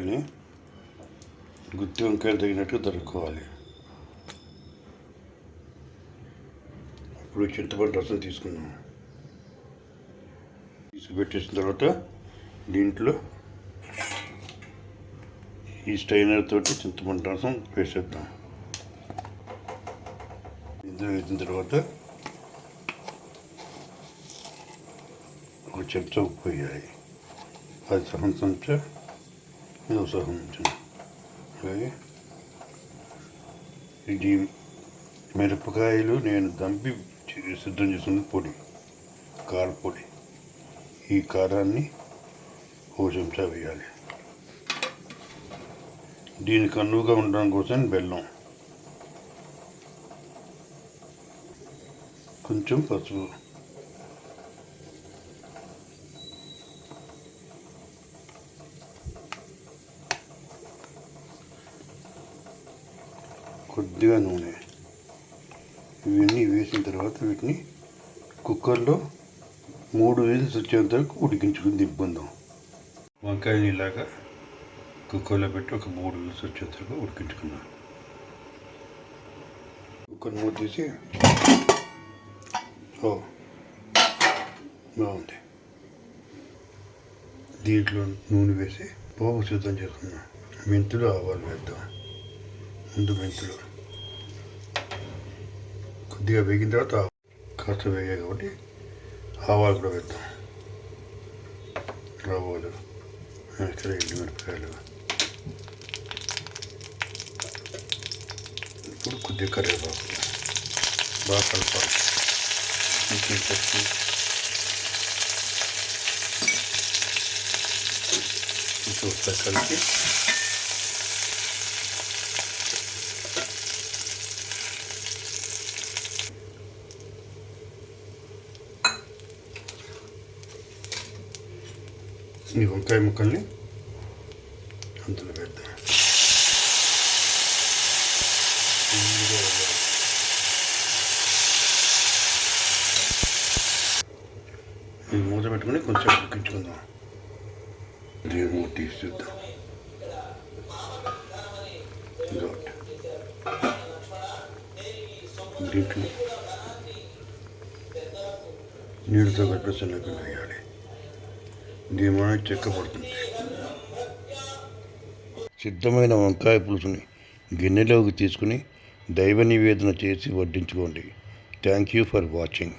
వంకాయల్ని గుత్తి వంకాయలు తగినట్టు తరుక్కోవాలి. ఇప్పుడు చింతపండు రసం తీసుకుందాం. తీసుకుపెట్టేసిన తర్వాత దీంట్లో ఈ స్టైనర్ తోటి చింతపండు రసం వేసేద్దాం. ఇందులో వేసిన తర్వాత ఒక చెంచా ఉప్పు వేయాలి. అది సహం చెంచా ఇది ఒక అలాగే ఇది మిరపకాయలు నేను దంపి సిద్ధం చేసుకున్న పొడి. కారపొడి ఈ కారాన్ని ఓ చెంచా వేయాలి. దీనికి అనువుగా ఉండడం కోసం బెల్లం. కొంచెం పసుపు. కొద్దిగా నూనె. ఇవన్నీ వేసిన తర్వాత వీటిని కుక్కర్లో మూడు వేలు వచ్చేంత వరకు ఉడికించుకుని దింపుకుందాం వంకాయని ఇలాగా కుక్కర్లో పెట్టి ఒక మూడు వేలు వచ్చేంత వరకు ఉడికించుకున్నాం కుక్కర్ మూత తీసి ఓ బాగుంది. దీంట్లో నూనె వేసి పోపు సిద్ధం చేసుకున్నాం మెంతులు ఆవాలు వేద్దాం. ముందు మెంతులు కొద్దిగా వేగిన తర్వాత కాస్త వేగాయి కాబట్టి ఆవాలు కూడా వేద్దాం. ఆవాలు ఇక్కడ ఎండు మిరపకాయలు. ఇప్పుడు కొద్దిగా కరివేపాకు. బాగా కలపాలి. కొంచెం పచ్చి కొంచెం ఒకసారి కలిపి ఈ వంకాయ ముక్కల్ని అందులో పెడతాం ఈ మూత పెట్టుకుని కొంచెం ఉడికించుకుందాం దీని మూత తీసి చూద్దాం గుడ్ దీంట్లో నీళ్ళతో కలిపి చిన్నపిల్ల వేయాలి దీని చెక్కబడుతుంది సిద్ధమైన వంకాయ పులుసుని గిన్నెలోకి తీసుకుని దైవ నివేదన చేసి వడ్డించుకోండి. Thank you for watching